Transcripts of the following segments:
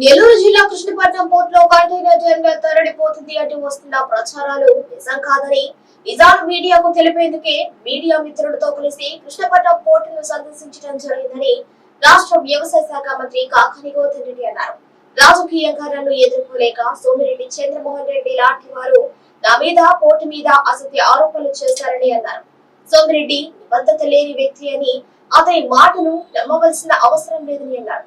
నెల్లూరు జిల్లా కృష్ణపట్నం పోర్ట్లో container terminal తరలిపోతుంది అంటూ వస్తున్న ప్రచారాలు నిజం కాదని నిజాలు మీడియాకు తెలిపేందుకే మీడియా మిత్రులతో కలిసి కృష్ణపట్నం పోర్టును సందర్శించడం జరిగిందని రాష్ట్ర వ్యవసాయ శాఖ మంత్రి కాకాని గౌతమ్ రెడ్డి అన్నారు. రాజకీయంగా నన్ను ఎదుర్కోలేక సోమిరెడ్డి చంద్రమోహన్ రెడ్డి లాంటి వారు నా మీద పోర్టు మీద అసత్య ఆరోపణలు చేశారని అన్నారు. సోమిరెడ్డి నిబద్ధత లేని వ్యక్తి అని అతని మాటను నమ్మవలసిన అవసరం లేదని అన్నారు.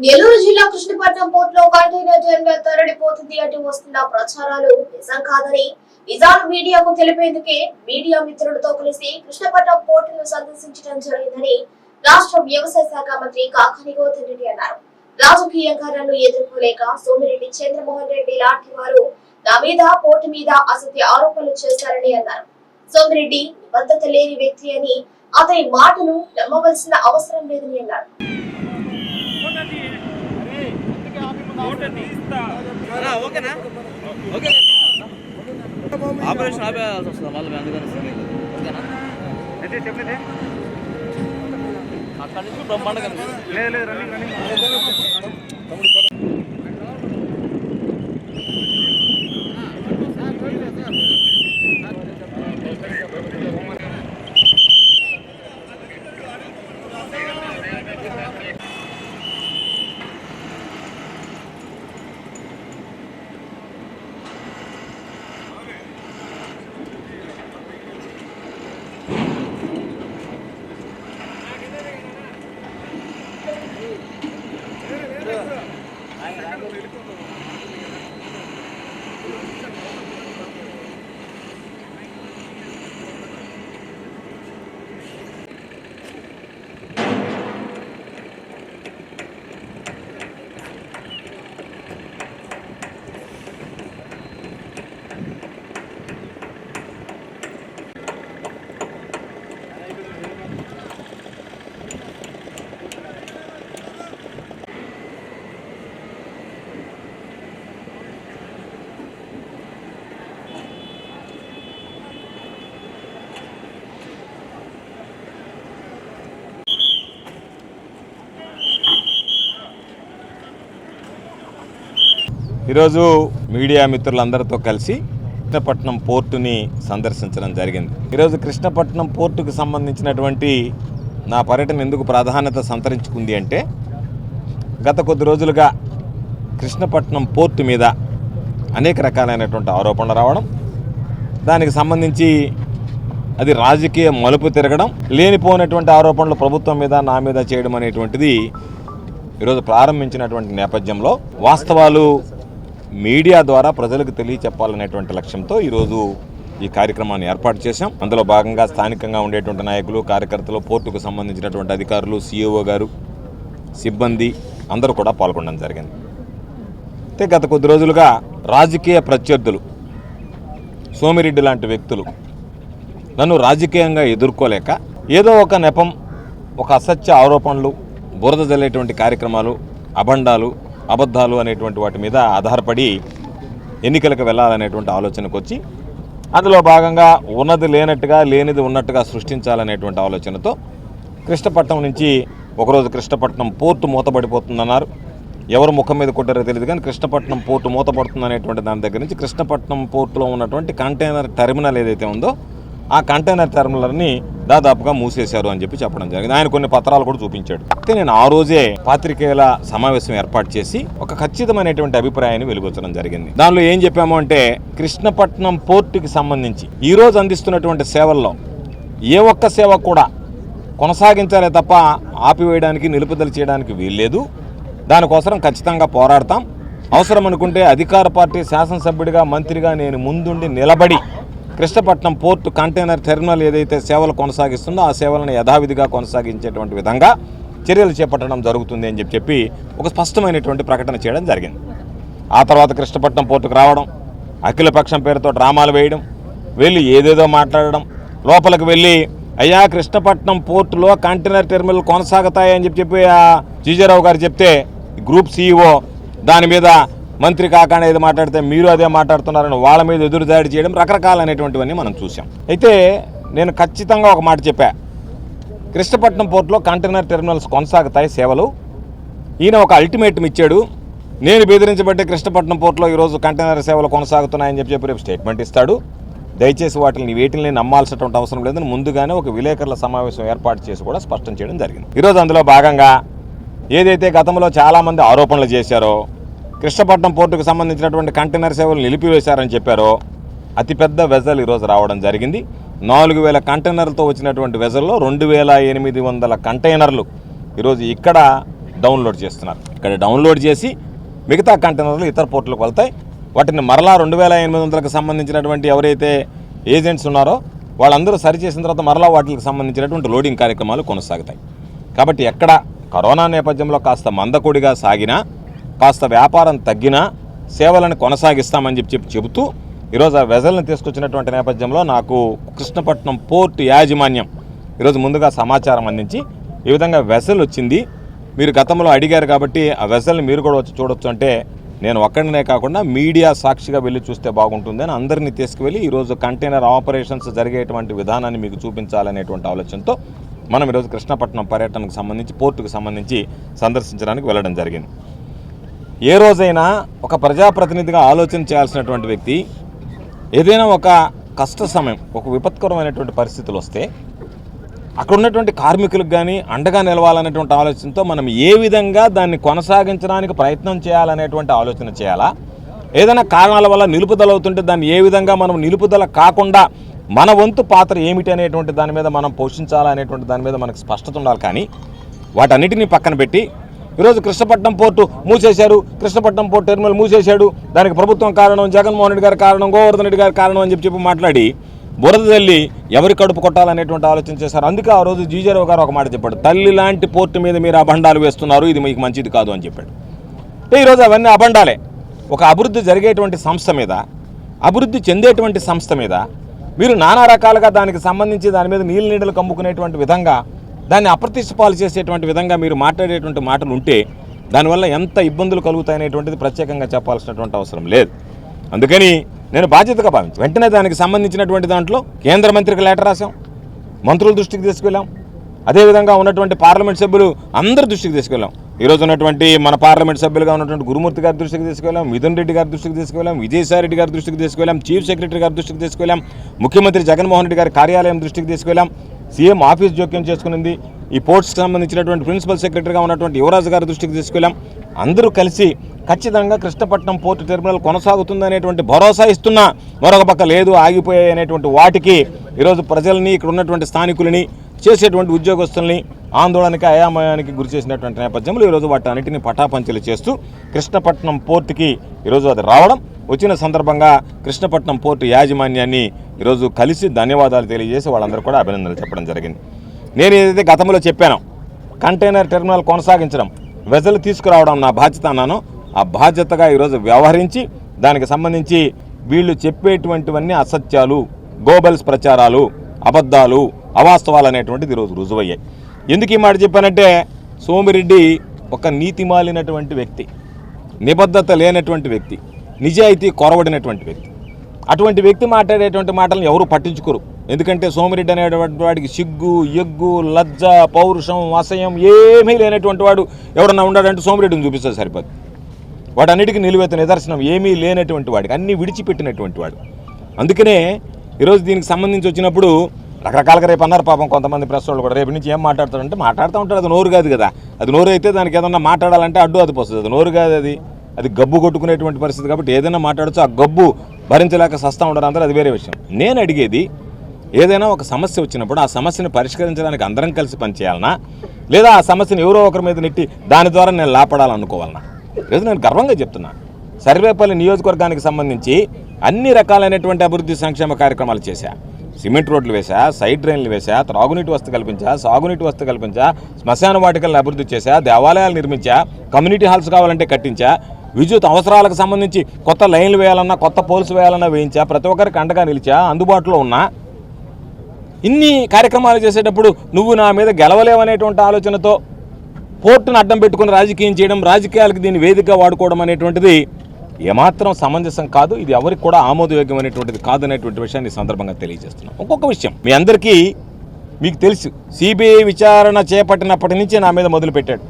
నెల్లూరు జిల్లా కృష్ణపట్నం పోర్టులో కంటైనర్ టెర్మినల్ తరలిపోతుంది అంటూ వస్తున్న ప్రచారాలు నిజం కాదని నిజాలు మీడియాకు తెలిపేందుకే మీడియా మిత్రులతో కలిసి కృష్ణపట్నం పోర్టును సందర్శించడం జరిగిందని రాష్ట్ర వ్యవసాయ శాఖ మంత్రి కాకాని గౌతమ్ రెడ్డి అన్నారు. రాజకీయంగా నన్ను ఎదుర్కోలేక సోమిరెడ్డి చంద్రమోహన్ రెడ్డి లాంటి వారు నా మీద పోర్టు మీద అసత్య ఆరోపణలు చేశారని అన్నారు. సోమిరెడ్డి నిబద్ధత లేని వ్యక్తి అని అతని మాటను నమ్మవలసిన అవసరం లేదని అన్నారు. ఓకేనా? ఓకే ఆపరేషన్ ఆపేయాల్సి వస్తుంది మళ్ళీ అందుకని ఓకేనా? చెప్పలేదే అక్కడి నుంచి కనిపిస్తుంది. లేదు లేదు రన్నింగ్ రన్నింగ్. ఈరోజు మీడియా మిత్రులందరితో కలిసి కృష్ణపట్నం పోర్టుని సందర్శించడం జరిగింది. ఈరోజు కృష్ణపట్నం పోర్టుకు సంబంధించినటువంటి నా పర్యటన ఎందుకు ప్రాధాన్యత సంతరించుకుంది అంటే గత కొద్ది రోజులుగా కృష్ణపట్నం పోర్టు మీద అనేక రకాలైనటువంటి ఆరోపణలు రావడం దానికి సంబంధించి అది రాజకీయ మలుపు తిరగడం లేనిపోయినటువంటి ఆరోపణలు ప్రభుత్వం మీద నా మీద చేయడం అనేటువంటిది ఈరోజు ప్రారంభించినటువంటి నేపథ్యంలో వాస్తవాలు మీడియా ద్వారా ప్రజలకు తెలియచెప్పాలనేటువంటి లక్ష్యంతో ఈరోజు ఈ కార్యక్రమాన్ని ఏర్పాటు చేశాం. అందులో భాగంగా స్థానికంగా ఉండేటువంటి నాయకులు కార్యకర్తలు పోర్టుకు సంబంధించినటువంటి అధికారులు సిఇఓ గారు సిబ్బంది అందరూ కూడా పాల్గొనడం జరిగింది. అయితే గత కొద్ది రోజులుగా రాజకీయ ప్రత్యర్థులు సోమిరెడ్డి లాంటి వ్యక్తులు నన్ను రాజకీయంగా ఎదుర్కోలేక ఏదో ఒక నెపం ఒక అసత్య ఆరోపణలు బురద జల్లేటువంటి కార్యక్రమాలు అభండాలు అబద్ధాలు అనేటువంటి వాటి మీద ఆధారపడి ఎన్నికలకు వెళ్ళాలనేటువంటి ఆలోచనకు వచ్చి అందులో భాగంగా ఉన్నది లేనట్టుగా లేనిది ఉన్నట్టుగా సృష్టించాలనేటువంటి ఆలోచనతో కృష్ణపట్నం నుంచి ఒకరోజు కృష్ణపట్నం పోర్టు మూతపడిపోతుందన్నారు. ఎవరు ముఖం మీద కొట్టారో తెలియదు కానీ కృష్ణపట్నం పోర్టు మూతపడుతుంది అనేటువంటి దాని దగ్గర నుంచి కృష్ణపట్నం పోర్టులో ఉన్నటువంటి కంటైనర్ టెర్మినల్ ఏదైతే ఉందో ఆ కంటైనర్ టెర్మినల్ని దాదాపుగా మూసేశారు అని చెప్పి చెప్పడం జరిగింది. ఆయన కొన్ని పత్రాలు కూడా చూపించాడు. అయితే నేను ఆ రోజే పాత్రికేయుల సమావేశం ఏర్పాటు చేసి ఒక ఖచ్చితమైనటువంటి అభిప్రాయాన్ని వెలుగొచ్చడం జరిగింది. దానిలో ఏం చెప్పాము అంటే కృష్ణపట్నం పోర్టుకి సంబంధించి ఈరోజు అందిస్తున్నటువంటి సేవల్లో ఏ ఒక్క సేవ కూడా కొనసాగించాలే తప్ప ఆపివేయడానికి నిలుపుదల చేయడానికి వీల్లేదు. దానికోసం ఖచ్చితంగా పోరాడతాం. అవసరం అనుకుంటే అధికార పార్టీ శాసనసభ్యుడిగా మంత్రిగా నేను ముందుండి నిలబడి కృష్ణపట్నం పోర్టు కంటైనర్ టెర్మినల్ ఏదైతే సేవలు కొనసాగిస్తుందో ఆ సేవలను యథావిధిగా కొనసాగించేటువంటి విధంగా చర్యలు చేపట్టడం జరుగుతుంది అని చెప్పి చెప్పి ఒక స్పష్టమైనటువంటి ప్రకటన చేయడం జరిగింది. ఆ తర్వాత కృష్ణపట్నం పోర్టుకు రావడం అఖిలపక్షం పేరుతో డ్రామాలు వేయడం వెళ్ళి ఏదేదో మాట్లాడడం లోపలికి వెళ్ళి అయ్యా కృష్ణపట్నం పోర్టులో కంటైనర్ టెర్మినల్ కొనసాగుతాయని చెప్పి చెప్పి ఆ జీజారావు గారు చెప్తే గ్రూప్ సీఈఓ దాని మీద మంత్రి కాకుండా ఏదో మాట్లాడితే మీరు అదే మాట్లాడుతున్నారని వాళ్ళ మీద ఎదురు దాడి చేయడం రకరకాలైనటువంటివన్నీ మనం చూసాం అయితే నేను ఖచ్చితంగా ఒక మాట చెప్పా. కృష్ణపట్నం పోర్టులో కంటైనర్ టెర్మినల్స్ కొనసాగుతాయి సేవలు. ఈయన ఒక అల్టిమేటం ఇచ్చాడు. నేను బెదిరించబడ్డే కృష్ణపట్నం పోర్టులో ఈరోజు కంటైనర్ సేవలు కొనసాగుతున్నాయని చెప్పి చెప్పి రేపు స్టేట్మెంట్ ఇస్తాడు. దయచేసి వాటిని వీటిని నమ్మాల్సినటువంటి అవసరం లేదని ముందుగానే ఒక విలేకరుల సమావేశం ఏర్పాటు చేసి కూడా స్పష్టం చేయడం జరిగింది. ఈరోజు అందులో భాగంగా ఏదైతే గతంలో చాలామంది ఆరోపణలు చేశారో కృష్ణపట్నం పోర్టుకు సంబంధించినటువంటి కంటైనర్ సేవలు నిలిపివేశారని చెప్పారో అతిపెద్ద వెజల్ ఈరోజు రావడం జరిగింది. నాలుగు వేల కంటైనర్లతో వచ్చినటువంటి వెజల్లో రెండు వేల ఎనిమిది వందల కంటైనర్లు ఈరోజు ఇక్కడ డౌన్లోడ్ చేస్తున్నారు. ఇక్కడ డౌన్లోడ్ చేసి మిగతా కంటైనర్లు ఇతర పోర్టులకు వెళ్తాయి. వాటిని మరలా రెండు వేల ఎనిమిది వందలకు సంబంధించినటువంటి ఎవరైతే ఏజెంట్స్ ఉన్నారో వాళ్ళందరూ సరిచేసిన తర్వాత మరలా వాటికి సంబంధించినటువంటి లోడింగ్ కార్యక్రమాలు కొనసాగుతాయి. కాబట్టి ఎక్కడ కరోనా నేపథ్యంలో కాస్త మందకొడిగా సాగినా కాస్త వ్యాపారం తగ్గినా సేవలను కొనసాగిస్తామని చెప్పి చెప్పి చెబుతూ ఈరోజు ఆ వెజల్ని తీసుకొచ్చినటువంటి నేపథ్యంలో నాకు కృష్ణపట్నం పోర్ట్ యాజమాన్యం ఈరోజు ముందుగా సమాచారం అందించి ఈ విధంగా వెసల్ వచ్చింది. మీరు గతంలో అడిగారు కాబట్టి ఆ వెసల్ని మీరు కూడా వచ్చి చూడొచ్చు అంటే నేను ఒక్కడినే కాకుండా మీడియా సాక్షిగా వెళ్ళి చూస్తే బాగుంటుంది అని అందరినీ తీసుకువెళ్ళి ఈరోజు కంటైనర్ ఆపరేషన్స్ జరిగేటువంటి విధానాన్ని మీకు చూపించాలనేటువంటి ఆలోచనతో మనం ఈరోజు కృష్ణపట్నం పర్యటనకు సంబంధించి పోర్టుకు సంబంధించి సందర్శించడానికి వెళ్ళడం జరిగింది. ఏ రోజైనా ఒక ప్రజాప్రతినిధిగా ఆలోచన చేయాల్సినటువంటి వ్యక్తి ఏదైనా ఒక కష్ట సమయం ఒక విపత్కరమైనటువంటి పరిస్థితులు వస్తే అక్కడ ఉన్నటువంటి కార్మికులకు కానీ అండగా నిలవాలనేటువంటి ఆలోచనతో మనం ఏ విధంగా దాన్ని కొనసాగించడానికి ప్రయత్నం చేయాలనేటువంటి ఆలోచన చేయాలా? ఏదైనా కారణాల వల్ల నిలుపుదల అవుతుంటే దాన్ని ఏ విధంగా మనం నిలుపుదల కాకుండా మన వంతు పాత్ర ఏమిటి అనేటువంటి దాని మీద మనం పోషించాలనేటువంటి దాని మీద మనకు స్పష్టత ఉండాలి. కానీ వాటన్నిటినీ పక్కన పెట్టి ఈరోజు కృష్ణపట్నం పోర్టు మూసేశారు. కృష్ణపట్నం పోర్టు టెర్మినల్ మూసేశాడు. దానికి ప్రభుత్వం కారణం జగన్మోహన్ రెడ్డి గారి కారణం గోవర్ధన్ రెడ్డి గారి కారణం అని చెప్పి చెప్పి మాట్లాడి బురద తల్లి ఎవరి కడుపు కొట్టాలనేటువంటి ఆలోచన చేశారు. అందుకే ఆ రోజు జీజారావు గారు ఒక మాట చెప్పాడు. తల్లి లాంటి పోర్టు మీద మీరు అభండాలు వేస్తున్నారు ఇది మీకు మంచిది కాదు అని చెప్పాడు. అంటే ఈరోజు అవన్నీ అభండాలే. ఒక అభివృద్ధి జరిగేటువంటి సంస్థ మీద అభివృద్ధి చెందేటువంటి సంస్థ మీద మీరు నానా రకాలుగా దానికి సంబంధించి దాని మీద నీళ్ళు నీడలు కమ్ముకునేటువంటి విధంగా దాన్ని అప్రతిష్ట పాలు చేసేటువంటి విధంగా మీరు మాట్లాడేటువంటి మాటలు ఉంటే దానివల్ల ఎంత ఇబ్బందులు కలుగుతాయనేటువంటిది ప్రత్యేకంగా చెప్పాల్సినటువంటి అవసరం లేదు. అందుకని నేను బాధ్యతగా భావించి వెంటనే దానికి సంబంధించినటువంటి దాంట్లో కేంద్ర మంత్రికి లేటర్ రాశాం మంత్రుల దృష్టికి తీసుకెళ్ళాం. అదేవిధంగా ఉన్నటువంటి పార్లమెంట్ సభ్యులు అందరి దృష్టికి తీసుకెళ్ళాం. ఈరోజు ఉన్నటువంటి మన పార్లమెంట్ సభ్యులుగా ఉన్నటువంటి గురుమూర్తి గారి దృష్టికి తీసుకెళ్ళాం మిథున్ రెడ్డి గారి దృష్టికి తీసుకెళ్ళాం విజయసాయిరెడ్డి గారి దృష్టికి తీసుకెళ్ళాం చీఫ్ సెక్రటరీ గారి దృష్టికి తీసుకెళ్ళాం ముఖ్యమంత్రి జగన్మోహన్ రెడ్డి గారి కార్యాలయం దృష్టికి తీసుకెళ్ళాం. సీఎం ఆఫీస్ జోక్యం చేసుకునింది. ఈ పోర్ట్స్కి సంబంధించినటువంటి ప్రిన్సిపల్ సెక్రటరీగా ఉన్నటువంటి యువరాజు గారి దృష్టికి తీసుకెళ్ళాం. అందరూ కలిసి ఖచ్చితంగా కృష్ణపట్నం పోర్టు టెర్మినల్ కొనసాగుతుందనేటువంటి భరోసా ఇస్తున్నా. మరొక పక్క లేదు ఆగిపోయాయి అనేటువంటి వాటికి ఈరోజు ప్రజల్ని ఇక్కడ ఉన్నటువంటి స్థానికులని చేసేటువంటి ఉద్యోగస్తుల్ని ఆందోళనకి అయామయానికి గురి చేసినటువంటి నేపథ్యంలో ఈరోజు వాటి అన్నిటిని పటాపంచలు చేస్తూ కృష్ణపట్నం పోర్టుకి ఈరోజు అది రావడం. వచ్చిన సందర్భంగా కృష్ణపట్నం పోర్టు యాజమాన్యాన్ని ఈరోజు కలిసి ధన్యవాదాలు తెలియజేసి వాళ్ళందరూ కూడా అభినందనలు చెప్పడం జరిగింది. నేను ఏదైతే గతంలో చెప్పానో కంటైనర్ టెర్మినల్ కొనసాగించడం వెజలు తీసుకురావడం నా బాధ్యత అన్నాను ఆ బాధ్యతగా ఈరోజు వ్యవహరించి దానికి సంబంధించి వీళ్ళు చెప్పేటువంటివన్నీ అసత్యాలు గోబల్స్ ప్రచారాలు అబద్ధాలు అవాస్తవాలు అనేటువంటిది ఈరోజు రుజువయ్యాయి. ఎందుకు ఈ మాట చెప్పానంటే సోమిరెడ్డి ఒక నీతిమాలినటువంటి వ్యక్తి నిబద్ధత లేనటువంటి వ్యక్తి నిజాయితీ కొరవడినటువంటి వ్యక్తి. అటువంటి వ్యక్తి మాట్లాడేటువంటి మాటలను ఎవరు పట్టించుకోరు. ఎందుకంటే సోమిరెడ్డి అనేటువంటి వాడికి సిగ్గు ఎగ్గు లజ్జ పౌరుషం అసహ్యం ఏమీ లేనటువంటి వాడు ఎవడన్నా ఉన్నాడంటే సోమిరెడ్డిని చూపిస్తే సరిపోదు. వాటన్నిటికీ నిలువెత్త నిదర్శనం ఏమీ లేనటువంటి వాడికి అన్నీ విడిచిపెట్టినటువంటి వాడు. అందుకనే ఈరోజు దీనికి సంబంధించి వచ్చినప్పుడు రకరకాలుగా రేపు అన్నారు పాపం కొంతమంది ప్రెస్ వాళ్ళు కూడా రేపు నుంచి ఏం మాట్లాడతారంటే మాట్లాడుతూ ఉంటారు అది నోరు కాదు కదా. అది నోరు అయితే దానికి ఏదన్నా మాట్లాడాలంటే అడ్డు అది పోస్తుంది. అది నోరు కాదు అది. అది గబ్బు కొట్టుకునేటువంటి పరిస్థితి కాబట్టి ఏదైనా మాట్లాడచ్చు. ఆ గబ్బు భరించలేక సస్తా ఉండడం అది వేరే విషయం. నేను అడిగేది ఏదైనా ఒక సమస్య వచ్చినప్పుడు ఆ సమస్యను పరిష్కరించడానికి అందరం కలిసి పనిచేయాలనా? లేదా ఆ సమస్యను ఎవరో ఒకరి మీద నెట్టి దాని ద్వారా నేను లాపడాలనుకోవాలనా? లేదు నేను గర్వంగా చెప్తున్నా. సర్వేపల్లి నియోజకవర్గానికి సంబంధించి అన్ని రకాలైనటువంటి అభివృద్ధి సంక్షేమ కార్యక్రమాలు చేశా. సిమెంట్ రోడ్లు వేశా సైడ్ డ్రైన్లు వేశా త్రాగునీటి వస్తు కల్పించా సాగునీటి వస్తు కల్పించా శ్మశాన వాటికలను అభివృద్ధి చేశా దేవాలయాలు నిర్మించా కమ్యూనిటీ హాల్స్ కావాలంటే కట్టించా విద్యుత్ అవసరాలకు సంబంధించి కొత్త లైన్లు వేయాలన్నా కొత్త పోల్స్ వేయాలన్నా వేయించా ప్రతి ఒక్కరికి అండగా నిలిచా అందుబాటులో ఉన్నా? ఇన్ని కార్యక్రమాలు చేసేటప్పుడు నువ్వు నా మీద గెలవలేవనేటువంటి ఆలోచనతో పోర్టును అడ్డం పెట్టుకుని రాజకీయం చేయడం రాజకీయాలకు దీన్ని వేదికగా వాడుకోవడం అనేటువంటిది ఏమాత్రం సమంజసం కాదు. ఇది ఎవరికి కూడా ఆమోదయోగ్యమైనటువంటిది కాదు అనేటువంటి విషయాన్ని ఈ సందర్భంగా తెలియజేస్తున్నాం. ఇంకొక విషయం మీ అందరికీ మీకు తెలుసు సిబిఐ విచారణ చేపట్టినప్పటి నుంచి నా మీద మొదలుపెట్టాడు.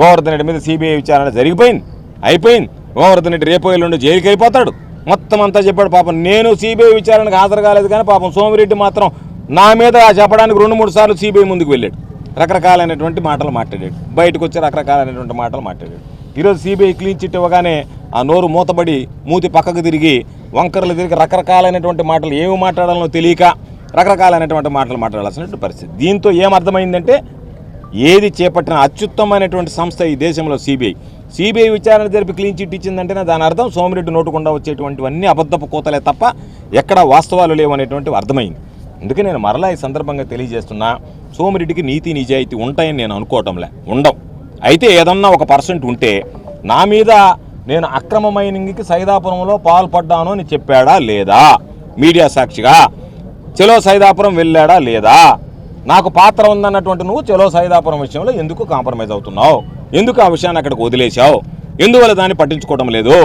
గోవర్ధన్ రెడ్డి మీద సిబిఐ విచారణ జరిగిపోయింది. అయిపోయింది. గోవర్ధన్ రెడ్డి రేపు ఎల్లుండి జైలుకి వెళ్ళిపోతాడు. మొత్తం అంతా చెప్పాడు పాపం. నేను సిబిఐ విచారణకు హాజరు కాలేదు కానీ పాపం సోమిరెడ్డి మాత్రం నా మీద చెప్పడానికి రెండు మూడు సార్లు సిబిఐ ముందుకు వెళ్ళాడు. రకరకాలైనటువంటి మాటలు మాట్లాడాడు. బయటకు వచ్చి రకరకాలైనటువంటి మాటలు మాట్లాడాడు. ఈరోజు సిబిఐ క్లీన్ చిట్ ఇవ్వగానే ఆ నోరు మూతబడి మూతి పక్కకు తిరిగి వంకరలు తిరిగి రకరకాలైనటువంటి మాటలు ఏమి మాట్లాడాలో తెలియక రకరకాలైనటువంటి మాటలు మాట్లాడాల్సినటువంటి పరిస్థితి. దీంతో ఏమర్థమైందంటే ఏది చేపట్టిన అత్యుత్తమైనటువంటి సంస్థ ఈ దేశంలో సిబిఐ. సిబిఐ విచారణ జరిపి క్లీన్ చిట్ ఇచ్చిందంటేనే దాని అర్థం సోమిరెడ్డి నోటుకుండా వచ్చేటువంటివన్నీ అబద్ధపు కోతలే తప్ప ఎక్కడ వాస్తవాలు లేవనేటువంటివి అర్థమైంది. అందుకే నేను మరలా ఈ సందర్భంగా తెలియజేస్తున్నా సోమిరెడ్డికి నీతి నిజాయితీ ఉంటాయని నేను అనుకోవటంలే. ఉండవు అయితే ఏదన్నా ఒక పర్సెంట్ ఉంటే నా మీద నేను అక్రమ మైనింగ్కి సైదాపురంలో పాల్పడ్డాను అని చెప్పాడా లేదా? మీడియా సాక్షిగా. చెలో సైదాపురం వెళ్ళాడా లేదా? నాకు పాత్ర ఉందన్నటువంటి నువ్వు చెలో సైదాపురం విషయంలో ఎందుకు కాంప్రమైజ్ అవుతున్నావు? ఎందుకు ఆ విషయాన్ని అక్కడికి వదిలేశావు? ఎందువల్ల దాన్ని పట్టించుకోవడం లేదు?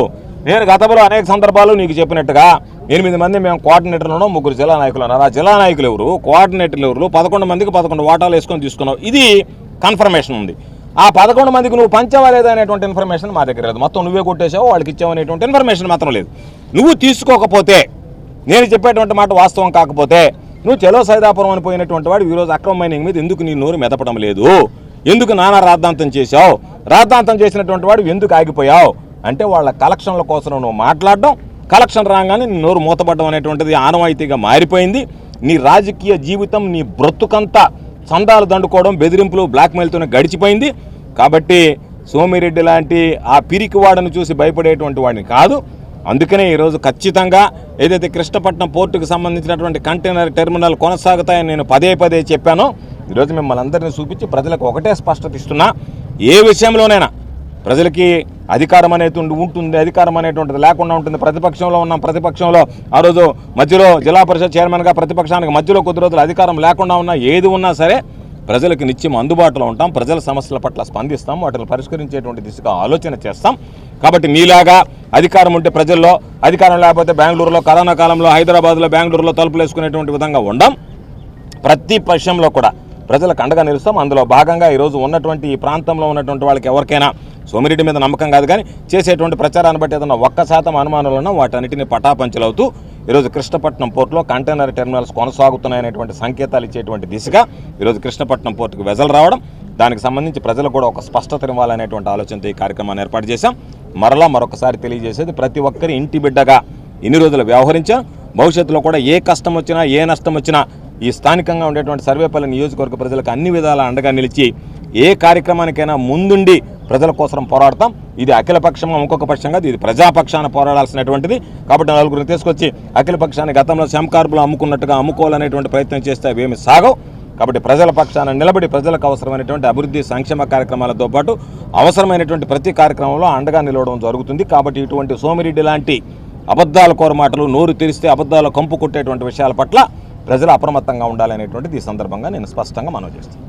నేను గతంలో అనేక సందర్భాలు నీకు చెప్పినట్టుగా ఎనిమిది మంది మేము కోఆర్డినేటర్లను ముగ్గురు జిల్లా నాయకులు ఉన్నారు ఆ జిల్లా నాయకులు ఎవరు? కోఆర్డినేటర్లు ఎవరు? పదకొండు మందికి పదకొండు వాటాలు వేసుకొని తీసుకున్నావు. ఇది కన్ఫర్మేషన్ ఉంది. ఆ పదకొండు మందికి నువ్వు పంచావా లేదా అనేటువంటి ఇన్ఫర్మేషన్ మా దగ్గర లేదు. మొత్తం నువ్వే కొట్టేసావు వాళ్ళకి ఇచ్చావు అనేటువంటి ఇన్ఫర్మేషన్ మాత్రం లేదు. నువ్వు తీసుకోకపోతే నేను చెప్పేటువంటి మాట వాస్తవం కాకపోతే నువ్వు చెలో సైదాపురం అని పోయినటువంటి వాడు ఈరోజు అక్రమ మైనింగ్ మీద ఎందుకు నీ నోరు మెదపడం లేదు? ఎందుకు నానా రాద్ధాంతం చేశావు? రాద్ధాంతం చేసినటువంటి వాడు ఎందుకు ఆగిపోయావు? అంటే వాళ్ళ కలెక్షన్ల కోసం నువ్వు మాట్లాడడం కలెక్షన్ రాగానే నీ నోరు మూతపడడం అనేటువంటిది ఆనవాయితీగా మారిపోయింది. నీ రాజకీయ జీవితం నీ బ్రతుకంతా చందాలు దండుకోవడం బెదిరింపులు బ్లాక్మెయిల్తోనే గడిచిపోయింది. కాబట్టి సోమిరెడ్డి లాంటి ఆ పిరికివాడను చూసి భయపడేటువంటి వాడిని కాదు. అందుకనే ఈరోజు ఖచ్చితంగా ఏదైతే కృష్ణపట్నం పోర్టుకు సంబంధించినటువంటి కంటైనర్ టెర్మినల్ కొనసాగుతాయని నేను పదే పదే చెప్పానో. ఈరోజు మిమ్మల్ని అందరినీ చూపించి ప్రజలకు ఒకటే స్పష్టత ఇస్తున్నా ఏ విషయంలోనైనా ప్రజలకి అధికారం అనేది ఉంటుంది అధికారం అనేటువంటిది లేకుండా ఉంటుంది. ప్రతిపక్షంలో ఉన్నాం ప్రతిపక్షంలో ఆ రోజు మధ్యలో జిల్లా పరిషత్ చైర్మన్గా ప్రతిపక్షానికి మధ్యలో కొద్ది రోజులు అధికారం లేకుండా ఉన్నా ఏది ఉన్నా సరే ప్రజలకు నిత్యం అందుబాటులో ఉంటాం ప్రజల సమస్యల పట్ల స్పందిస్తాం వాటిని పరిష్కరించేటువంటి దిశగా ఆలోచన చేస్తాం. కాబట్టి మీలాగా అధికారం ఉంటే ప్రజల్లో అధికారం లేకపోతే బెంగళూరులో కరోనా కాలంలో హైదరాబాద్లో బెంగళూరులో తలుపులు వేసుకునేటువంటి విధంగా ఉండం. ప్రతి పక్షంలో కూడా ప్రజలకు అండగా నిలుస్తాం. అందులో భాగంగా ఈరోజు ఉన్నటువంటి ఈ ప్రాంతంలో ఉన్నటువంటి వాళ్ళకి ఎవరికైనా సోమిరెడ్డి మీద నమ్మకం కాదు కానీ చేసేటువంటి ప్రచారాన్ని బట్టి ఏదైనా ఒక్క శాతం అనుమానాలు ఉన్నా వాటన్నిటిని పటాపంచలవుతూ ఈరోజు కృష్ణపట్నం పోర్టులో కంటైనర్ టెర్మినల్స్ కొనసాగుతున్నాయనేటువంటి సంకేతాలు ఇచ్చేటువంటి దిశగా ఈరోజు కృష్ణపట్నం పోర్టుకు వెజలు రావడం దానికి సంబంధించి ప్రజలకు కూడా ఒక స్పష్టత ఇవ్వాలనేటువంటి ఆలోచనతో ఈ కార్యక్రమాన్ని ఏర్పాటు చేశాం. మరలా మరొకసారి తెలియజేసేది ప్రతి ఒక్కరి ఇంటి బిడ్డగా ఇన్ని రోజులు వ్యవహరించాం. భవిష్యత్తులో కూడా ఏ కష్టం వచ్చినా ఏ నష్టం వచ్చినా ఈ స్థానికంగా ఉండేటువంటి సర్వేపల్లి నియోజకవర్గ ప్రజలకు అన్ని విధాల అండగా నిలిచి ఏ కార్యక్రమానికైనా ముందుండి ప్రజల కోసం పోరాడతాం. ఇది అఖిల పక్షంగా ఇంకొక పక్షంగా ఇది ప్రజాపక్షాన పోరాడాల్సినటువంటిది. కాబట్టి నలుగురిని తీసుకొచ్చి అఖిల పక్షాన్ని గతంలో శంకార్బులు అమ్ముకున్నట్టుగా అమ్ముకోవాలనేటువంటి ప్రయత్నం చేస్తే అవేమి సాగవు. కాబట్టి ప్రజల పక్షాన నిలబడి ప్రజలకు అవసరమైనటువంటి అభివృద్ధి సంక్షేమ కార్యక్రమాలతో పాటు అవసరమైనటువంటి ప్రతి కార్యక్రమంలో అండగా నిలవడం జరుగుతుంది. కాబట్టి ఇటువంటి సోమిరెడ్డి లాంటి అబద్ధాల కోరమాటలు నోరు తెరిస్తే అబద్ధాలు కంపు కొట్టేటువంటి విషయాల పట్ల ప్రజలు అప్రమత్తంగా ఉండాలనేటువంటిది ఈ సందర్భంగా నేను స్పష్టంగా మనవి చేస్తాను